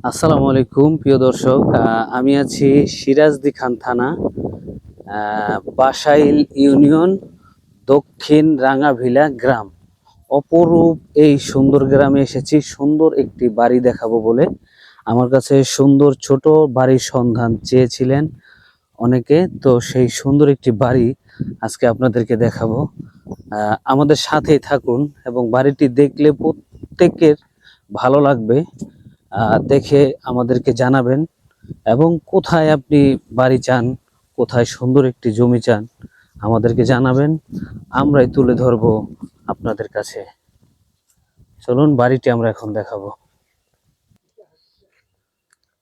আসসালামু আলাইকুম, প্রিয় দর্শক। আমি আছি সিরাজদি খান থানা বাসাইল ইউনিয়ন, দক্ষিণ রাঙাভিলা গ্রাম। অপরূপ এই সুন্দর গ্রামে এসেছি। সুন্দর একটি বাড়ি দেখাবো বলে। আমার কাছে সুন্দর ছোট বাড়ির সন্ধান চেয়েছিলেন অনেকে। তো সেই সুন্দর একটি বাড়ি আজকে আপনাদেরকে দেখাবো। আমাদের সাথেই থাকুন এবং বাড়িটি দেখলে প্রত্যেকের ভালো লাগবে। দেখে আমাদেরকে জানাবেন এবং কোথায় আপনি বাড়ি চান, কোথায় সুন্দর একটি জমি চান, আমাদেরকে জানাবেন। আমরাই তুলে ধরবো আপনাদের কাছে। চলুন, বাড়িটি আমরা এখন দেখাবো।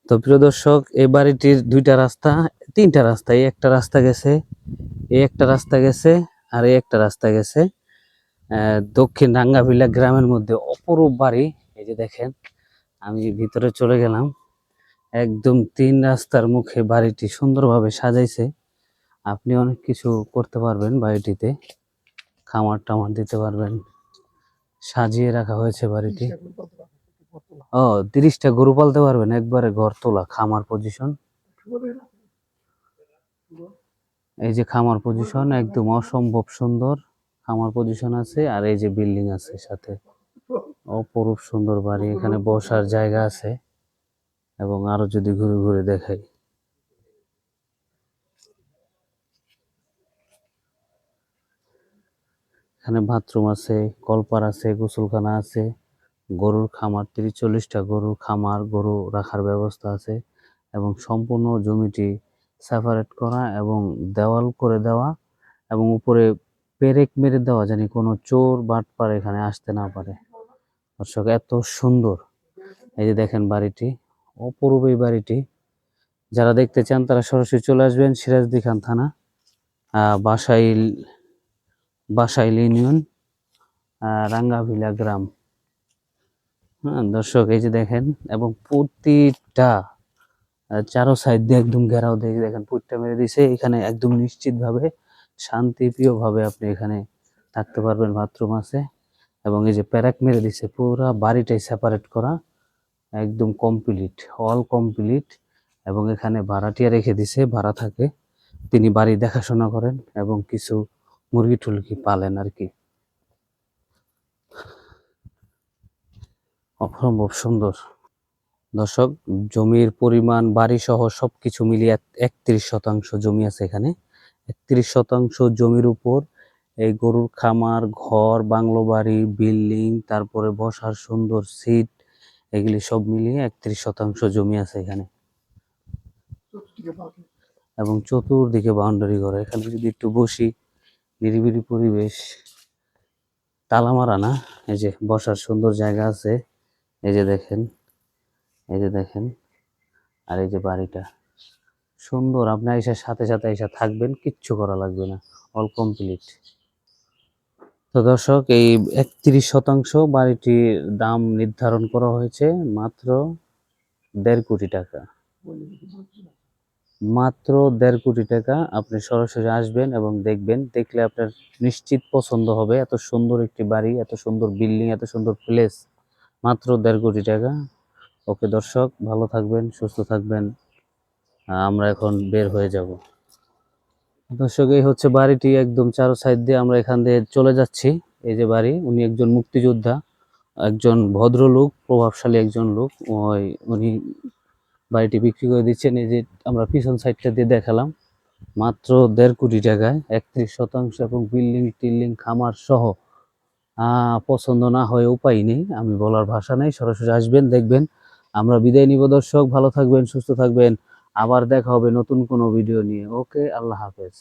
তো প্রিয় দর্শক, এই বাড়িটির দুইটা রাস্তা, তিনটা রাস্তা, এই একটা রাস্তা গেছে, এই একটা রাস্তা গেছে, আর এই একটা রাস্তা গেছে। দক্ষিণ রাঙ্গাভিলা গ্রামের মধ্যে অপরূপ বাড়ি, এই যে দেখেন আমি ভিতরে চলে গেলাম, একদম তিন রাস্তার মুখে বাড়িটি সুন্দরভাবে সাজাইছে। আপনি অনেক কিছু করতে পারবেন বাড়িটিতে, খামার টামার দিতে পারবেন, সাজিয়ে রাখা হয়েছে বাড়িটি। ও, তিরিশটা গরু পালতে পারবেন, একবারে ঘর তোলা, খামার পজিশন। এই যে খামার পজিশন, একদম অসম্ভব সুন্দর খামার পজিশন আছে, আর এই যে বিল্ডিং আছে সাথে। অপরূপ সুন্দর বাড়ি এখানে বসার জায়গা আছে এবং আরও যদি ঘুরে ঘুরে দেখাই। এখানে বাথরুম আছে কলপার আছে গোসলখানা আছে গরুর খামার তিরিশ চল্লিশটা গরুর খামার গরু রাখার ব্যবস্থা আছে এবং সম্পূর্ণ জমিটি সেপারেট করা এবং দেওয়াল করে দেওয়া এবং উপরে পেরেক মেরে দেওয়া জানি কোনো চোর বাটপার এখানে আসতে না পারে। দর্শক, এত সুন্দর। এই যে দেখেন বাড়িটি অপরূপ এই বাড়িটি। যারা দেখতে চান তারা সরাসরি চলে আসবেন সিরাজদি খান থানা বাসাইল বাসাইল ইউনিয়ন রাঙ্গাভিলা গ্রাম। হ্যাঁ দর্শক, এই যে দেখেন, এবং প্রতিটা চারো সাইড দিয়ে একদম ঘেরাও দিয়ে দেখেন, পুটটা মেরে দিছে। এখানে একদম নিশ্চিতভাবে, শান্তিপ্রিয়ভাবে আপনি এখানে থাকতে পারবেন বাথরুম আছে। এবং এই যে প্যারাক মেরে দিছে পুরা বাড়িটাই সেপারেট করা, একদম কমপ্লিট অল কমপ্লিট এবং এখানে ভাড়াটিয়া রেখে দিছে, ভাড়া থাকে। তিনি বাড়ি দেখাশোনা করেন এবং কিছু মুরগি টুলকি পালেন আর কি। অসম্ভব সুন্দর। দর্শক, জমির পরিমাণ বাড়ি সহ সবকিছু মিলিয়ে একত্রিশ শতাংশ জমি আছে এখানে। একত্রিশ শতাংশ জমির উপর এই গরুর খামার ঘর বাংলো বাড়ি বিল্ডিং তারপরে বসার সুন্দর সিট এগুলি সব মিলিয়ে একত্রিশ শতাংশ জমি আছে এখানে। এবং চতুর্দিকে বাউন্ডারি ঘর। এখানে যদি একটু বসি নিরিবিলি পরিবেশ তালা মারা না? এই যে বসার সুন্দর জায়গা আছে। এই যে দেখেন এই যে দেখেন আর এই যে বাড়িটা। সুন্দর আপনি এসে সাথে সাথে এসে থাকবেন কিচ্ছু করা লাগবে না অল কমপ্লিট। তো দর্শক, এই একত্রিশ শতাংশ বাড়িটির দাম নির্ধারণ করা হয়েছে মাত্র দেড় কোটি টাকা। মাত্র দেড় কোটি টাকা আপনি সরাসরি আসবেন এবং দেখবেন, দেখলে আপনার নিশ্চিত পছন্দ হবে। এত সুন্দর একটি বাড়ি, এত সুন্দর বিল্ডিং, এত সুন্দর প্লেস, মাত্র দেড় কোটি টাকা। ওকে দর্শক, ভালো থাকবেন, সুস্থ থাকবেন। আমরা এখন বের হয়ে যাব। দর্শক, এই হচ্ছে বাড়িটি। একদম চারো সাইড দিয়ে আমরা এখান দিয়ে চলে যাচ্ছি। এই যে বাড়ি, উনি একজন মুক্তিযোদ্ধা, একজন ভদ্রলোক, প্রভাবশালী একজন লোক। ওই উনি বাড়িটি বিক্রি করে দিচ্ছেন। এই যে আমরা পিছন সাইডটা দিয়ে দেখালাম, মাত্র দেড় কোটি টাকায়, একত্রিশ শতাংশ এবং বিল্ডিং, টিল্ডিং, খামার সহ পছন্দ না হয়ে উপায় নেই। আমি বলার ভাষা নেই, সরাসরি আসবেন, দেখবেন। আমরা বিদায় নিব দর্শক, ভালো থাকবেন, সুস্থ থাকবেন। আবার দেখা হবে নতুন কোনো ভিডিও নিয়ে। ওকে আল্লাহ হাফেজ।